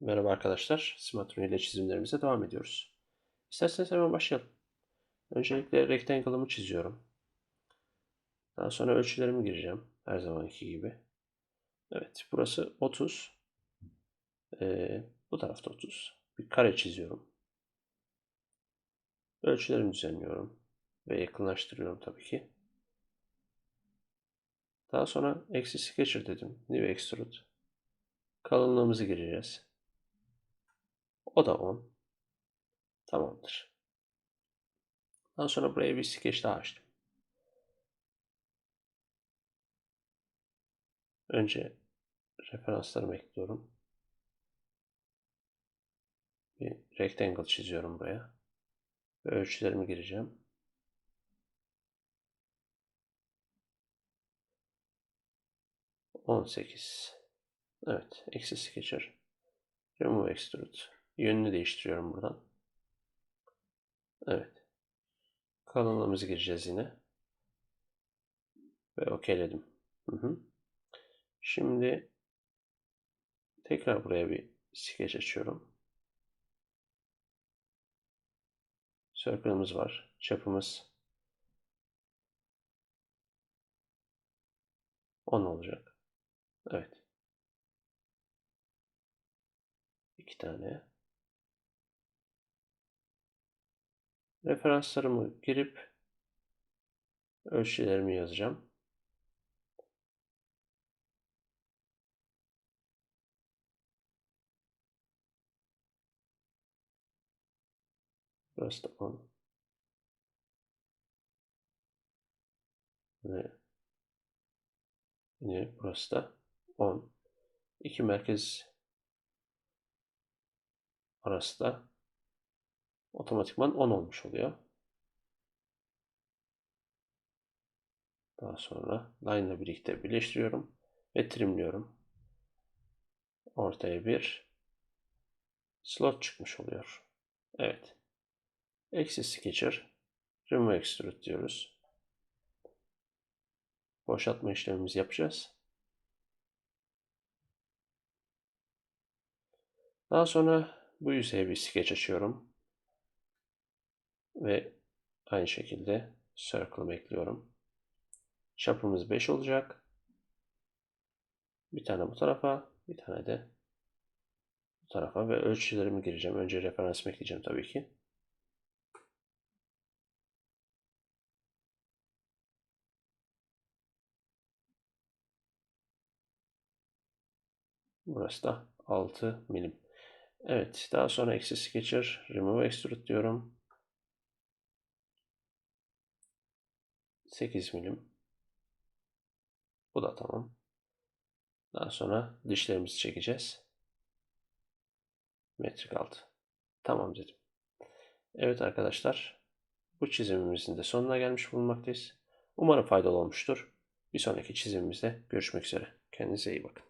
Merhaba arkadaşlar, Smartron ile çizimlerimize devam ediyoruz. İsterseniz hemen başlayalım. Öncelikle rectangle'ımı çiziyorum. Daha sonra ölçülerimi gireceğim. Her zamanki gibi. Evet, burası 30. Ee, bu tarafta 30. Bir kare çiziyorum. Ölçülerimi düzenliyorum. Ve yakınlaştırıyorum tabii ki. Daha sonra eksi sketcher dedim. New extrude. Kalınlığımızı gireceğiz. O da 10. Tamamdır. Daha sonra buraya bir skeç daha açtım. Önce referanslarımı ekliyorum. Bir rectangle çiziyorum buraya. Ve ölçülerimi gireceğim. On sekiz. Evet. Eksi sketcher. Remove extrude. Yönünü değiştiriyorum buradan. Evet. Kalınlığımızı gireceğiz yine. Ve okeyledim. Hı hı. Şimdi tekrar buraya bir skeç açıyorum. Circle'ımız var. Çapımız 10 olacak. Evet. İki tane. Referanslarımı girip ölçülerimi yazacağım. Burası da 10. Ve yine burası da 10. İki merkez arası da otomatikman 10 olmuş oluyor. Daha sonra line birlikte birleştiriyorum ve trimliyorum. Ortaya bir slot çıkmış oluyor. Evet. Eksi sketcher remove extrude diyoruz. Boşaltma işlemimizi yapacağız. Daha sonra bu yüzeye bir skeç açıyorum. Ve aynı şekilde circle'ımı ekliyorum. Çapımız 5 olacak. Bir tane bu tarafa, bir tane de bu tarafa ve ölçülerimi gireceğim. Önce referans ekleyeceğim tabii ki. Burası da 6 milim. Evet, daha sonra eksi sketcher, remove extrude diyorum. 8 milim. Bu da tamam. Daha sonra dişlerimizi çekeceğiz. Metrik altı. Tamam dedim. Evet arkadaşlar. Bu çizimimizin de sonuna gelmiş bulunmaktayız. Umarım faydalı olmuştur. Bir sonraki çizimimizde görüşmek üzere. Kendinize iyi bakın.